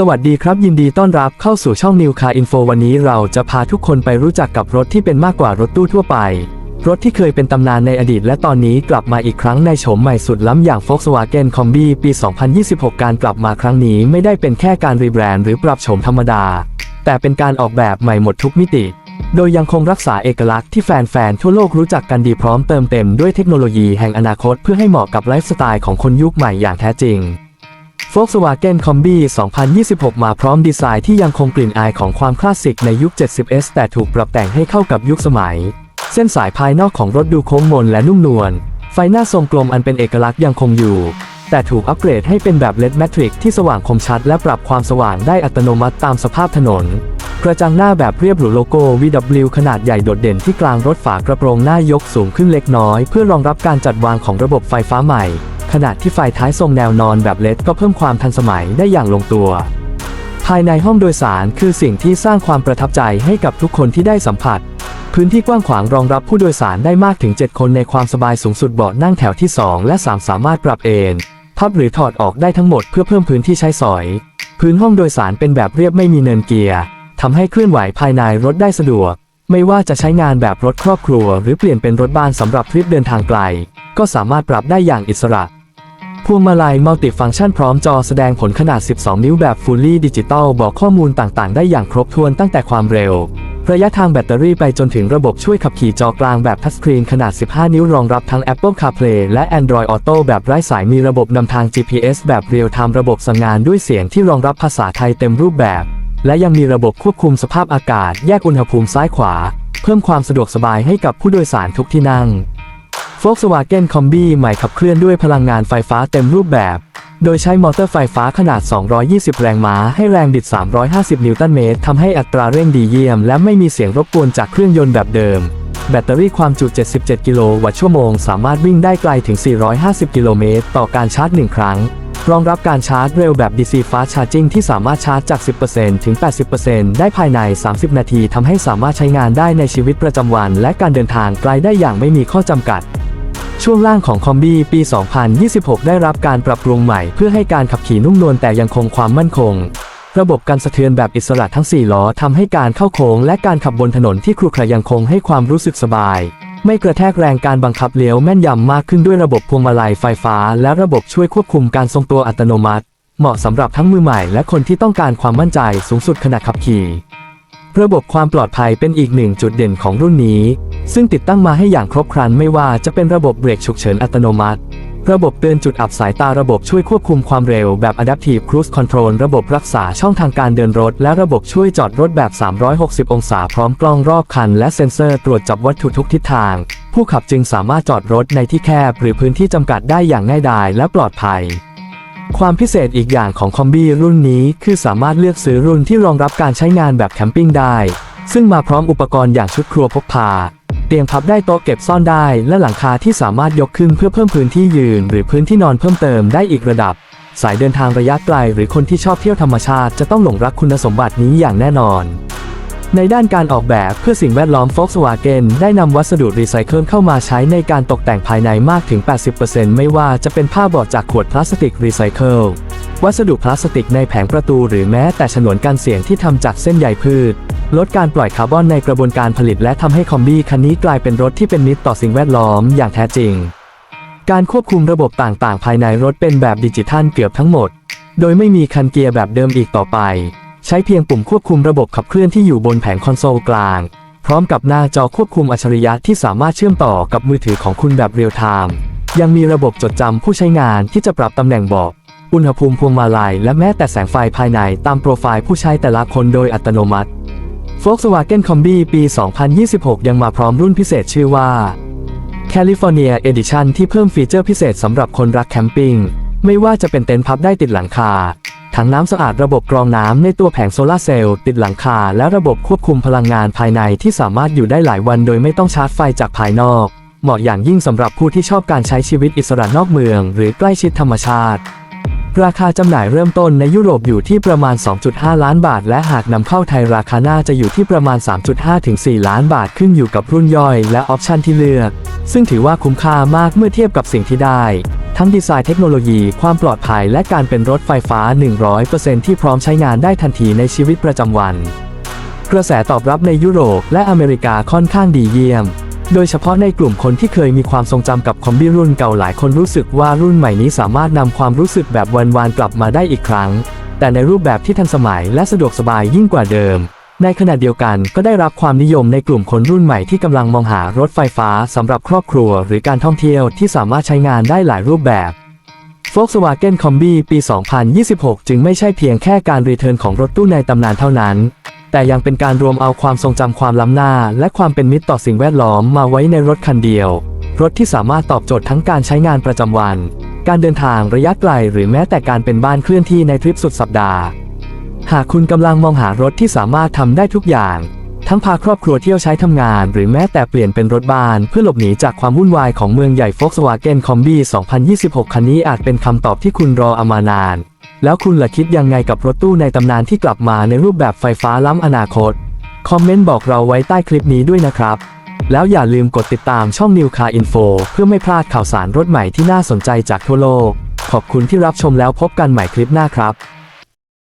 สวัสดีครับ ยินดีต้อนรับเข้าสู่ช่อง New Car Info วันนี้เราจะพาทุกคนไปรู้จักกับรถที่เป็นมากกว่ารถตู้ทั่วไป รถที่เคยเป็นตำนานในอดีตและตอนนี้กลับมาอีกครั้งในโฉมใหม่สุดล้ำอย่าง Volkswagen Combi ปี 2026 การกลับมาครั้งนี้ไม่ได้เป็นแค่การรีแบรนด์หรือปรับโฉมธรรมดา แต่เป็นการออกแบบใหม่หมดทุกมิติ โดยยังคงรักษาเอกลักษณ์ที่แฟนๆทั่วโลกรู้จักกันดีพร้อมเติมเต็มด้วยเทคโนโลยีแห่งอนาคตเพื่อให้เหมาะกับไลฟ์สไตล์ของคนยุคใหม่อย่างแท้จริง Volkswagen Combi 2026 มาพร้อมดีไซน์ที่ยังคงกลิ่นอายของความคลาสสิกในยุค 70s แต่ถูกปรับแต่งให้เข้ากับยุคสมัย เส้นสายภายนอกของรถดูโค้งมนและนุ่มนวล ไฟหน้าทรงกลมอันเป็นเอกลักษณ์ยังคงอยู่ แต่ถูกอัปเกรดให้เป็นแบบ LED Matrix ที่สว่างคมชัดและปรับความสว่างได้อัตโนมัติตามสภาพถนน กระจังหน้าแบบเรียบหรูโลโก้ VW ขนาดใหญ่โดดเด่นที่กลางรถฝากระโปรงหน้ายกสูงขึ้นเล็กน้อย เพื่อรองรับการจัดวางของระบบไฟฟ้าใหม่ ขณะที่ไฟท้ายทรงแนวนอนแบบเลดก็เพิ่มความทันสมัยได้อย่างลงตัว ภายในห้องโดยสารคือสิ่งที่สร้างความประทับใจให้กับทุกคนที่ได้สัมผัส พื้นที่กว้างขวางรองรับผู้โดยสารได้มากถึง 7 คนในความสบายสูงสุดเบาะนั่งแถวที่ 2 และ 3 สามารถปรับเอนพับหรือถอดออกได้ทั้งหมดเพื่อเพิ่มพื้นที่ใช้สอย พื้นห้องโดยสารเป็นแบบเรียบไม่มีเนินเกียร์ทำให้เคลื่อนไหวภายในรถได้สะดวก ไม่ว่าจะใช้งานแบบรถครอบครัว หรือเปลี่ยนเป็นรถบ้านสำหรับทริปเดินทางไกล ก็สามารถปรับได้อย่างอิสระ พวงมาลัยมัลติฟังก์ชันพร้อมจอแสดงผลขนาด 12 นิ้วแบบ Fully Digital บอกข้อมูลต่างๆ ได้อย่างครบถ้วนตั้งแต่ความเร็ว ระยะทางแบตเตอรี่ไปจนถึงระบบช่วยขับขี่จอกลางแบบทัชสกรีนขนาด 15 นิ้วรองรับทั้ง Apple CarPlay และ Android Auto แบบไร้สายมีระบบนำทาง GPS แบบเรียลไทม์ระบบสั่งงานด้วยเสียงที่รองรับภาษาไทยเต็มรูปแบบ และยังมีระบบควบคุมสภาพอากาศ แยกอุณหภูมิซ้ายขวา เพิ่มความสะดวกสบายให้กับผู้โดยสารทุกที่นั่ง Volkswagen Combi ใหม่ขับเคลื่อนด้วยพลังงานไฟฟ้าเต็มรูปแบบ โดยใช้มอเตอร์ไฟฟ้าขนาด 220 แรงม้า ให้แรงบิด 350 นิวตันเมตรทำให้อัตราเร่งดีเยี่ยม และไม่มีเสียงรบกวนจากเครื่องยนต์แบบเดิม แบตเตอรี่ความจุ 77 กิโลวัตต์ชั่วโมง สามารถวิ่งได้ไกลถึง 450 กิโลเมตรต่อการชาร์จ 1 ครั้ง รองรับการชาร์จเร็วแบบ DC Fast Charging ที่สามารถชาร์จจาก 10%ถึง 80%ได้ภายใน 30 นาทีทำให้สามารถใช้งานได้ในชีวิตประจำวัน และการเดินทางไกลได้อย่างไม่มีข้อจำกัด ช่วงล่างของคอมบีปี 2026 ได้รับการปรับปรุงใหม่เพื่อให้การขับขี่นุ่มนวลแต่ยังคงความมั่นคง ระบบการสะเทือนแบบอิสระทั้ง 4 ล้อทำให้การเข้าโค้งและการขับบนถนนที่ครุขระยังคงให้ความรู้สึกสบาย ไม่กระแทกแรงการบังคับเลี้ยวแม่นยำมากขึ้นด้วยระบบพวงมาลัยไฟฟ้า และระบบช่วยควบคุมการทรงตัวอัตโนมัติ เหมาะสำหรับทั้งมือใหม่และคนที่ต้องการความมั่นใจสูงสุดขณะขับขี่ ระบบความปลอดภัยเป็นอีกหนึ่งจุดเด่นของรุ่นนี้ ซึ่งติดตั้งมาให้อย่างครบครันไม่ว่าจะเป็นระบบเบรกฉุกเฉินอัตโนมัติ ระบบเตือนจุดอับสายตาระบบช่วยควบคุมความเร็วแบบ Adaptive Cruise Control ระบบรักษาช่องทางการเดินรถ และระบบช่วยจอดรถแบบ 360 องศา พร้อมกล้องรอบคัน และเซ็นเซอร์ตรวจจับวัตถุทุกทิศทาง ผู้ขับจึงสามารถจอดรถในที่แคบ หรือพื้นที่จำกัดได้อย่างง่ายดายและปลอดภัย ความพิเศษอีกอย่างของคอมบี้รุ่นนี้คือสามารถเลือกซื้อรุ่นที่รองรับการใช้งานแบบแคมปิ้งได้ ซึ่งมาพร้อมอุปกรณ์อย่างชุดครัวพกพา เตียงพับได้โต๊ะเก็บซ่อนได้ และหลังคาที่สามารถยกขึ้นเพื่อเพิ่มพื้นที่ยืน หรือพื้นที่นอนเพิ่มเติมได้อีกระดับ สายเดินทางระยะไกลหรือคนที่ชอบเที่ยวธรรมชาติจะต้องหลงรักคุณสมบัตินี้อย่างแน่นอน ในด้านการออกแบบเพื่อสิ่งแวดล้อม Volkswagen ได้นำวัสดุรีไซเคิลเข้ามาใช้ในการตกแต่งภายในมากถึง 80%ไม่ว่าจะเป็นผ้าบอดจากขวดพลาสติกรีไซเคิล วัสดุพลาสติกในแผงประตูหรือแม้แต่ฉนวนกันเสียงที่ทำจากเส้นใยพืช ลดการปล่อยคาร์บอนในกระบวนการผลิตและทำให้คอมบี้คันนี้กลายเป็นรถที่เป็นมิตรต่อสิ่งแวดล้อมอย่างแท้จริง การควบคุมระบบต่างๆ ภายในรถเป็นแบบดิจิทัลเกือบทั้งหมด โดยไม่มีคันเกียร์แบบเดิมอีกต่อไป ใช้เพียงปุ่มควบคุมระบบขับเคลื่อนที่อยู่บนแผงคอนโซลกลาง พร้อมกับหน้าจอควบคุมอัจฉริยะที่สามารถเชื่อมต่อกับมือถือของคุณแบบเรียลไทม์ยังมีระบบจดจำผู้ใช้งานที่จะปรับตำแหน่งเบาะอุณหภูมิพวงมาลัย และแม้แต่แสงไฟภายในตามโปรไฟล์ผู้ใช้แต่ละคนโดยอัตโนมัติ Volkswagen Combi ปี 2026 ยังมาพร้อมรุ่นพิเศษชื่อว่า California Edition ที่เพิ่มฟีเจอร์พิเศษสำหรับคนรักแคมปิ้งไม่ว่าจะเป็นเต็นท์พับได้ติดหลังคา ถังน้ำสะอาดระบบกรองน้ำในตัวแผงโซลาร์เซลล์ติดหลังคาและระบบควบคุมพลังงานภายในที่สามารถอยู่ได้หลายวันโดยไม่ต้องชาร์จไฟจากภายนอก เหมาะอย่างยิ่งสำหรับผู้ที่ชอบการใช้ชีวิตอิสระนอกเมือง หรือใกล้ชิดธรรมชาติ ราคาจำหน่ายเริ่มต้นในยุโรปอยู่ที่ประมาณ 2.5 ล้านบาท และหากนำเข้าไทยราคาน่าจะอยู่ที่ประมาณ 3.5 ถึง 4 ล้านบาทขึ้นอยู่กับรุ่นย่อยและออปชันที่เลือก ซึ่งถือว่าคุ้มค่ามากเมื่อเทียบกับสิ่งที่ได้ ทั้งดีไซน์เทคโนโลยี ความปลอดภัย และการเป็นรถไฟฟ้า 100%ที่พร้อมใช้งานได้ทันทีในชีวิตประจำวัน กระแสตอบรับในยุโรปและอเมริกาค่อนข้างดีเยี่ยม โดยเฉพาะในกลุ่มคนที่เคยมีความทรงจำกับคอมบี้รุ่นเก่าหลายคนรู้สึกว่ารุ่นใหม่นี้สามารถนำความรู้สึกแบบวันวานกลับมาได้อีกครั้ง แต่ในรูปแบบที่ทันสมัยและสะดวกสบายยิ่งกว่าเดิม ในขณะเดียวกันก็ได้รับความนิยมในกลุ่มคนรุ่นใหม่ที่กำลังมองหารถไฟฟ้าสำหรับครอบครัวหรือการท่องเที่ยวที่สามารถใช้งานได้หลายรูปแบบ Volkswagen Combi ปี 2026 จึงไม่ใช่เพียงแค่การรีเทิร์นของรถตู้ในตำนานเท่านั้น แต่ยังเป็นการรวมเอาความทรงจำความล้ำหน้า และความเป็นมิตรต่อสิ่งแวดล้อมมาไว้ในรถคันเดียว รถที่สามารถตอบโจทย์ทั้งการใช้งานประจำวัน การเดินทางระยะไกลหรือแม้แต่การเป็นบ้านเคลื่อนที่ในทริปสุดสัปดาห์ หากคุณกำลังมองหารถที่สามารถทำได้ทุกอย่าง ทั้งพาครอบครัวเที่ยวใช้ทำงาน หรือแม้แต่เปลี่ยนเป็นรถบ้านเพื่อหลบหนีจากความวุ่นวายของเมืองใหญ่ Volkswagen Combi 2026 คันนี้อาจเป็นคำตอบที่คุณรออามานาน แล้วคุณล่ะคิดยังไงกับรถตู้ในตำนานที่กลับมาในรูปแบบไฟฟ้าล้ำอนาคต คอมเมนต์บอกเราไว้ใต้คลิปนี้ด้วยนะครับ แล้วอย่าลืมกดติดตามช่อง New Car Info เพื่อไม่พลาดข่าวสารรถใหม่ที่น่าสนใจจากทั่วโลก ขอบคุณที่รับชมแล้วพบกันใหม่คลิปหน้าครับ